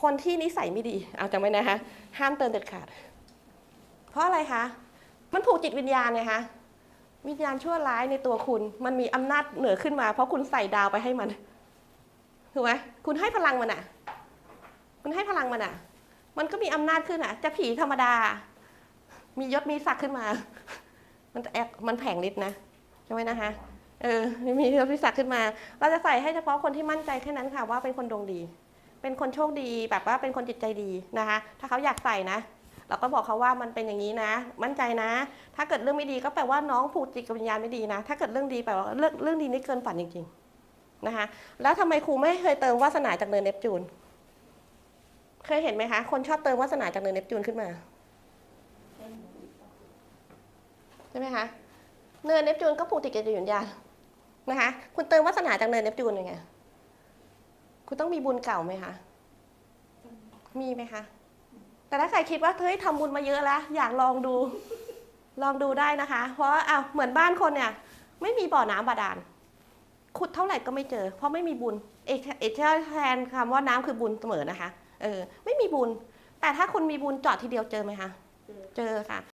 คนที่นิสัยไม่ดีเอาจำไว้นะคะ ห้ามเตือนเด็ดขาด เพราะอะไรคะ มันผูกจิตวิญญาณไงคะวิญญาณชั่วร้ายในตัวคุณ มันมีอำนาจเหนือขึ้นมา เพราะคุณใส่ดาวไปให้มันถูกไหมคุณให้พลังมันอะคุณให้พลังมันอะมันก็มีอำนาจขึ้นอะจะผีธรรมดา มียศมีศักดิ์ขึ้นมา มันจะแอบมันแผงฤทธิ์นะใช่ไหมนะคะเออมียศมีศักดิ์ขึ้นมา เราจะใส่ให้เฉพาะคนที่มั่นใจแค่นั้นค่ะ ว่าเป็นคนดวงดี เป็นคนโชคดีแบบว่าเป็นคนจิตใจดีนะคะ ถ้าเขาอยากใส่นะ เราก็บอกเขาว่ามันเป็นอย่างนี้นะ มั่นใจนะ ถ้าเกิดเรื่องไม่ดีก็แปลว่าน้องผูกจิตกับวิญญาณไม่ดีนะ ถ้าเกิดเรื่องดีแปลว่าเรื่องเรื่องดีนี่เกินฝันจริงๆนะคะ แล้วทำไมครูไม่เคยเติมวาสนาจากเนินเนปจูน เคยเห็นไหมคะ คนชอบเติมวาสนาจากเนินเนปจูนขึ้นมาใช่ไหมคะเนินเนปจูนก็ผูกติดกับวิญญาณนะคะ คุณเติมวาสนาจากเนินเนปจูนยังไง คุณต้องมีบุญเก่าไหมคะ มีไหมคะ แต่ถ้าใครคิดว่าเฮ้ยทำบุญมาเยอะแล้ว อยากลองดู ลองดูได้นะคะ เพราะอ้าวเหมือนบ้านคนเนี่ย ไม่มีบ่อน้ำบาดาล ขุดเท่าไหร่ก็ไม่เจอ เพราะไม่มีบุญ เอกเอกแทนคำว่าน้ำคือบุญเสมอนะคะ เออ ไม่มีบุญ แต่ถ้าคุณมีบุญจอดทีเดียวเจอไหมคะ เจอค่ะ